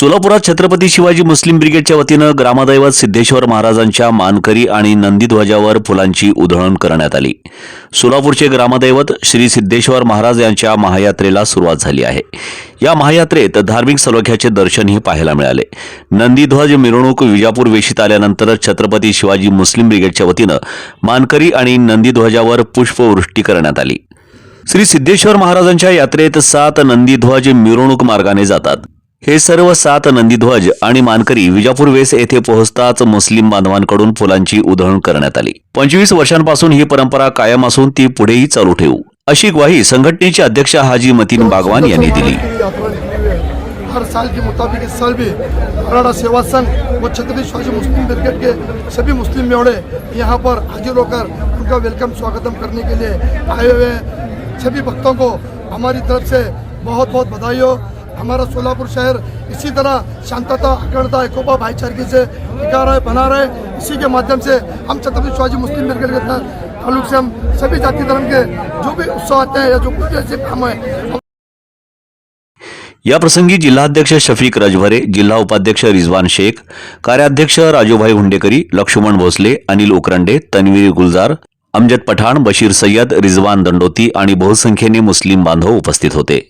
सोलापुरात छत्रपती शिवाजी मुस्लिम ब्रिगेडच्या वतीनं ग्रामदैवत सिद्धेश्वर महाराजांच्या मानकरी आणि नंदीध्वजावर फुलांची उधळण करण्यात आली. सोलापूरचे ग्रामदैवत श्री सिद्धेश्वर महाराज यांच्या महायात्रेला सुरुवात झाली आहे. या महायात्रेत धार्मिक सलोख्याचे दर्शनही पाहायला मिळाले. नंदीध्वज मिरवणूक विजापूर वेशीत आल्यानंतर छत्रपती शिवाजी मुस्लिम ब्रिगेडच्या वतीनं मानकरी आणि नंदीध्वजावर पुष्पवृष्टी करण्यात आली. श्री सिद्धेश्वर महाराजांच्या यात्रेत सात नंदीध्वज मिरवणूक मार्गाने जातात. हे सर्व सात नंदीध्वज आणि मानकरी विजापूर वेस येथे पोहोचताच मुस्लिम बांधवांकडून फुलांची उधळण करण्यात आली. पंचवीस वर्षांपासून ही परंपरा कायम असून ती पुढेही चालू ठेवू. अशी ग्वाही संघटनेचे अध्यक्ष हाजी मतीन बागवान यांनी दिली. हर साल के मुताबिक इस साल भी मराठा सेवा संघ व छत्रपति शिवाजी मुस्लिम ब्रिगेड के सभी मुस्लिम मेवड़े यहाँ पर हाजिर होकर उनका वेलकम स्वागतम करने के लिए आए हुए हैं। सभी भक्तों को हमारी तरफ से बहुत बहुत बधाई हो। हमारा सोलापुर शहर इसी तरह शांतता अखंडता एकोपा भाईचारगी से टिका रहे बना रहे। इसी के माध्यम से हम छत्रपति शिवाजी मुस्लिम मेडिकल के से हम सभी जाति धर्म के जो भी उत्सव आते हैं या जो कुछ ऐसे काम है या प्रसंगी जिल्हाध्यक्ष शफीक रजभरे जिल्हा उपाध्यक्ष रिजवान शेख कार्याध्यक्ष राजूभाई हुंडेकरी लक्ष्मण भोसले अनिल उकरंडे तन्वीर गुलजार अमजद पठाण बशीर सय्यद रिजवान दंडोती आणि बहुसंख्येने मुस्लिम बांधव उपस्थित होते.